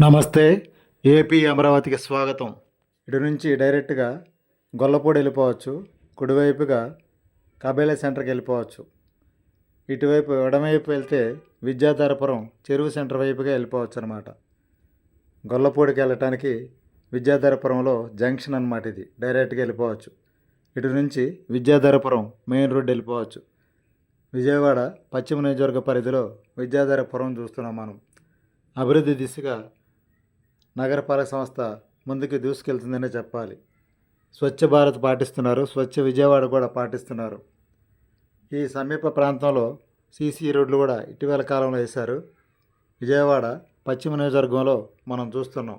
నమస్తే. ఏపీ అమరావతికి స్వాగతం. ఇటు నుంచి డైరెక్ట్గా గొల్లపూడి వెళ్ళిపోవచ్చు కుడివైపుగా కబేలా సెంటర్కి వెళ్ళిపోవచ్చు. ఇటువైపు ఎడమవైపు వెళ్తే విద్యాధరపురం చెరువు సెంటర్ వైపుగా వెళ్ళిపోవచ్చు అనమాట గొల్లపూడికి వెళ్ళటానికి విద్యాధరపురంలో జంక్షన్ అనమాట ఇది డైరెక్ట్గా వెళ్ళిపోవచ్చు. ఇటు నుంచి విద్యాధరపురం మెయిన్ రోడ్ వెళ్ళిపోవచ్చు. విజయవాడ పశ్చిమ నియోజకవర్గ పరిధిలో విద్యాధరపురం చూస్తున్నాం మనం. అభివృద్ధి దిశగా నగరపాలక సంస్థ ముందుకు దూసుకెళ్తుందనే చెప్పాలి. స్వచ్ఛ భారత్ పాటిస్తున్నారు. స్వచ్ఛ విజయవాడ కూడా పాటిస్తున్నారు. ఈ సమీప ప్రాంతంలో సీసీ రోడ్లు కూడా ఇటీవల కాలంలో వేశారు. విజయవాడ పశ్చిమ నియోజకవర్గంలో మనం చూస్తున్నాం.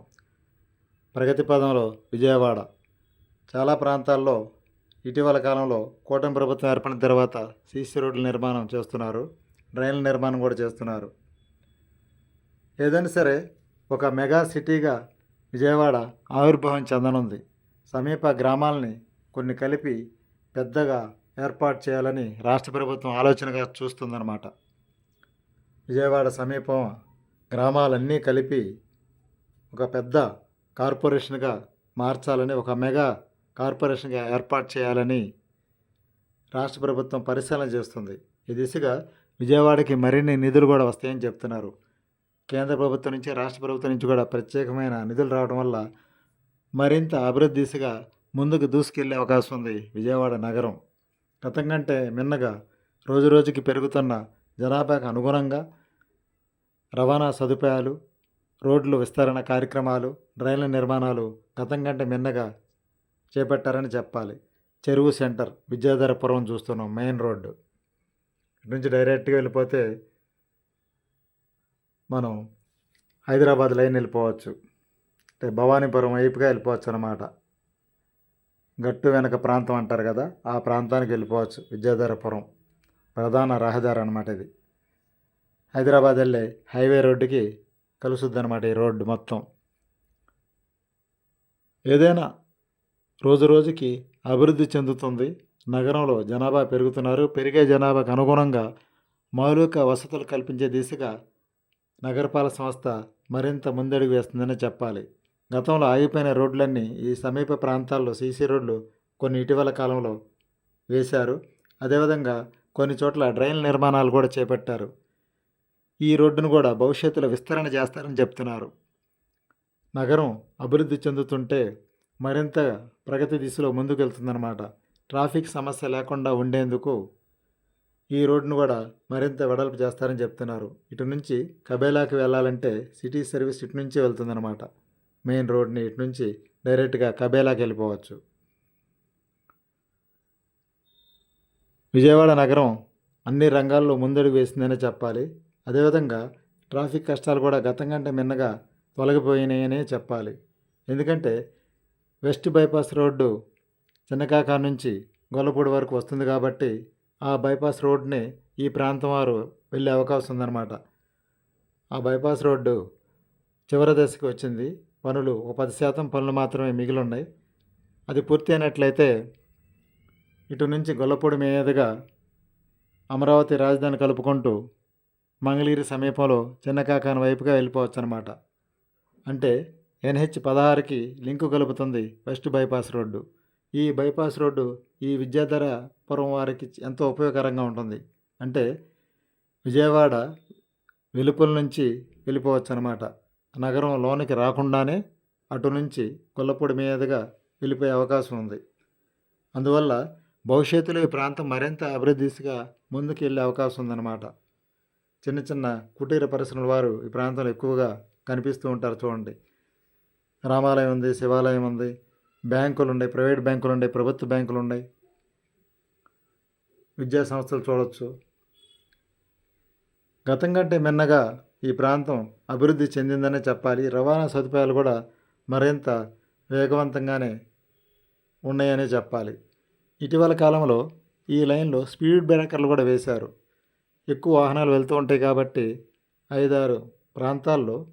ప్రగతి పదంలో విజయవాడ. చాలా ప్రాంతాల్లో ఇటీవల కాలంలో కూటమి ప్రభుత్వం ఏర్పడిన తర్వాత సీసీ రోడ్ల నిర్మాణం చేస్తున్నారు. డ్రైన్ల నిర్మాణం కూడా చేస్తున్నారు. ఏదైనా సరే ఒక మెగా సిటీగా విజయవాడ ఆవిర్భావం చెందనుంది. సమీప గ్రామాలని కొన్ని కలిపి పెద్దగా ఏర్పాటు చేయాలని రాష్ట్ర ప్రభుత్వం ఆలోచనగా చూస్తుందన్నమాట. విజయవాడ సమీపం గ్రామాలన్నీ కలిపి ఒక పెద్ద కార్పొరేషన్గా మార్చాలని ఒక మెగా కార్పొరేషన్గా ఏర్పాటు చేయాలని రాష్ట్ర ప్రభుత్వం పరిశీలన చేస్తుంది. ఈ దిశగా విజయవాడకి మరిన్ని నిధులు కూడా వస్తాయని చెప్తున్నారు. కేంద్ర ప్రభుత్వం నుంచి రాష్ట్ర ప్రభుత్వం నుంచి కూడా ప్రత్యేకమైన నిధులు రావడం వల్ల మరింత అభివృద్ధి దిశగా ముందుకు దూసుకెళ్ళే అవకాశం ఉంది విజయవాడ నగరం. గతం కంటే మిన్నగా రోజు రోజుకి పెరుగుతున్న జనాభాకు అనుగుణంగా రవాణా సదుపాయాలు రోడ్లు విస్తరణ కార్యక్రమాలు రైళ్ళ నిర్మాణాలు గతం కంటే మిన్నగా చేపట్టారని చెప్పాలి. చెరువు సెంటర్ విద్యాధరపురం చూస్తున్నాం మెయిన్ రోడ్డు. ఇటు నుంచి డైరెక్ట్గా వెళ్ళిపోతే మనం హైదరాబాద్ లైన్ వెళ్ళిపోవచ్చు. అంటే భవానీపురం వైపుగా వెళ్ళిపోవచ్చు అనమాట గట్టు వెనక ప్రాంతం అంటారు కదా ఆ ప్రాంతానికి వెళ్ళిపోవచ్చు. విద్యాధరపురం ప్రధాన రహదారి అనమాట ఇది. హైదరాబాద్ వెళ్ళే హైవే రోడ్డుకి కలుసుద్ది అనమాట ఈ రోడ్డు మొత్తం. ఏదైనా రోజు రోజుకి అభివృద్ధి చెందుతుంది. నగరంలో జనాభా పెరుగుతున్నారు. పెరిగే జనాభాకు అనుగుణంగా మౌలిక వసతులు కల్పించే దిశగా నగరపాలక సంస్థ మరింత ముందడుగు వేస్తుందని చెప్పాలి. గతంలో ఆగిపోయిన రోడ్లన్నీ ఈ సమీప ప్రాంతాల్లో సీసీ రోడ్లు కొన్ని ఇటీవల కాలంలో వేశారు. అదేవిధంగా కొన్ని చోట్ల డ్రైన్ నిర్మాణాలు కూడా చేపట్టారు. ఈ రోడ్డును కూడా భవిష్యత్తులో విస్తరణ చేస్తారని చెప్తున్నారు. నగరం అభివృద్ధి చెందుతుంటే మరింత ప్రగతి దిశలో ముందుకెళ్తుందన్నమాట. ట్రాఫిక్ సమస్య లేకుండా ఉండేందుకు ఈ రోడ్డును కూడా మరింత వెడల్పు చేస్తారని చెప్తున్నారు. ఇటు నుంచి కబేలాకి వెళ్ళాలంటే సిటీ సర్వీస్ ఇటు నుంచి వెళ్తుందన్నమాట. మెయిన్ రోడ్ని ఇటు నుంచి డైరెక్ట్గా కబేలాకి వెళ్ళిపోవచ్చు. విజయవాడ నగరం అన్ని రంగాల్లో ముందడుగు వేసిందనే చెప్పాలి. అదేవిధంగా ట్రాఫిక్ కష్టాలు కూడా గతం కంటే మిన్నగా తొలగిపోయినాయనే చెప్పాలి. ఎందుకంటే వెస్ట్ బైపాస్ రోడ్డు చిన్నకాక నుంచి గొల్లపూడి వరకు వస్తుంది కాబట్టి ఆ బైపాస్ రోడ్ని ఈ ప్రాంతం వారు వెళ్ళే అవకాశం ఉందన్నమాట. ఆ బైపాస్ రోడ్డు చివరి దశకు వచ్చింది. పనులు ఒక పది శాతం పనులు మాత్రమే మిగిలి ఉన్నాయి అది పూర్తి అయినట్లయితే ఇటు నుంచి గొల్లపూడి మీదుగా అమరావతి రాజధాని కలుపుకుంటూ మంగళగిరి సమీపంలో చిన్నకాకాని వైపుగా వెళ్ళిపోవచ్చు అనమాట అంటే ఎన్హెచ్ పదహారుకి లింకు కలుపుతుంది వెస్ట్ బైపాస్ రోడ్డు. ఈ బైపాస్ రోడ్డు ఈ విద్యాధర పురం వారికి ఎంతో ఉపయోగకరంగా ఉంటుంది. అంటే విజయవాడ వెలుపల నుంచి వెళ్ళిపోవచ్చు అనమాట నగరం లోనికి రాకుండానే అటు నుంచి కొల్లపూడి మీదుగా వెళ్ళిపోయే అవకాశం ఉంది. అందువల్ల భవిష్యత్తులో ఈ ప్రాంతం మరింత అభివృద్ధి దిశగా ముందుకు వెళ్ళే అవకాశం ఉందన్నమాట. చిన్న చిన్న కుటీర పరిశ్రమల వారు ఈ ప్రాంతంలో ఎక్కువగా కనిపిస్తూ ఉంటారు చూడండి. రామాలయం ఉంది శివాలయం ఉంది బ్యాంకులు ఉన్నాయి ప్రైవేట్ బ్యాంకులు ఉన్నాయి ప్రభుత్వ బ్యాంకులు ఉన్నాయి విద్యా సంస్థలు చూడవచ్చు గతం కంటే మిన్నగా ఈ ప్రాంతం అభివృద్ధి చెందిందనే చెప్పాలి. రవాణా సదుపాయాలు కూడా మరింత వేగవంతంగానే ఉన్నాయనే చెప్పాలి. ఇటీవల కాలంలో ఈ లైన్లో స్పీడ్ బ్రేకర్లు కూడా వేశారు. ఎక్కువ వాహనాలు వెళ్తూ ఉంటాయి కాబట్టి ఐదారు ప్రాంతాల్లో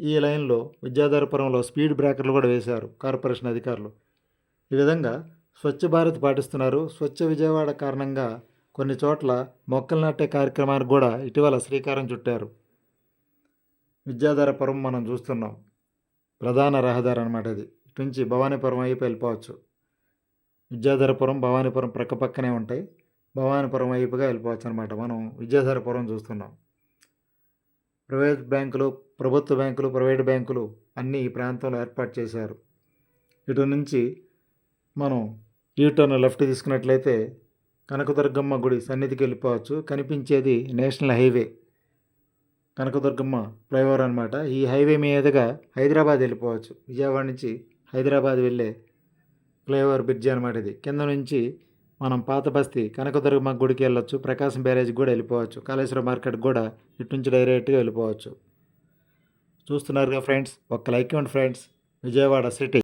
ఈ లైన్లో విద్యాధరపురంలో స్పీడ్ బ్రేకర్లు కూడా వేశారు కార్పొరేషన్ అధికారులు. ఈ విధంగా స్వచ్ఛ భారత్ పాటిస్తున్నారు. స్వచ్ఛ విజయవాడ కారణంగా కొన్ని చోట్ల మొక్కలు నాటే కార్యక్రమానికి కూడా ఇటీవల శ్రీకారం చుట్టారు. విద్యాధరపురం మనం చూస్తున్నాం. ప్రధాన రహదారి అనమాట ఇది ఇటు నుంచి భవానీపురం వైపు వెళ్ళిపోవచ్చు. విద్యాధరపురం భవానీపురం ప్రక్కపక్కనే ఉంటాయి. భవానీపురం వైపుగా వెళ్ళిపోవచ్చు అనమాట మనం విద్యాధరపురం చూస్తున్నాం. ప్రైవేట్ బ్యాంకులు ప్రభుత్వ బ్యాంకులు ప్రైవేట్ బ్యాంకులు అన్నీ ఈ ప్రాంతంలో ఏర్పాటు చేశారు. ఇటు నుంచి మనం యూటర్న్ లెఫ్ట్ తీసుకున్నట్లయితే కనకదుర్గమ్మ గుడి సన్నిధికి వెళ్ళిపోవచ్చు. కనిపించేది నేషనల్ హైవే. కనకదుర్గమ్మ ఫ్లైఓవర్ అనమాట ఈ హైవే మీదుగా హైదరాబాద్ వెళ్ళిపోవచ్చు. విజయవాడ నుంచి హైదరాబాద్ వెళ్ళే ఫ్లైఓవర్ బ్రిడ్జ్ అనమాట ఇది. కింద నుంచి మనం పాత బస్తీ కనకదుర్గమ్మ గుడికి వెళ్ళొచ్చు ప్రకాశం బ్యారేజ్కి కూడా వెళ్ళిపోవచ్చు కాళేశ్వరం మార్కెట్ కూడా ఇటు నుంచి డైరెక్ట్గా వెళ్ళిపోవచ్చు. చూస్తున్నారుగా ఫ్రెండ్స్ ఒక లైక్ ఇవ్వండి ఫ్రెండ్స్. విజయవాడ సిటీ.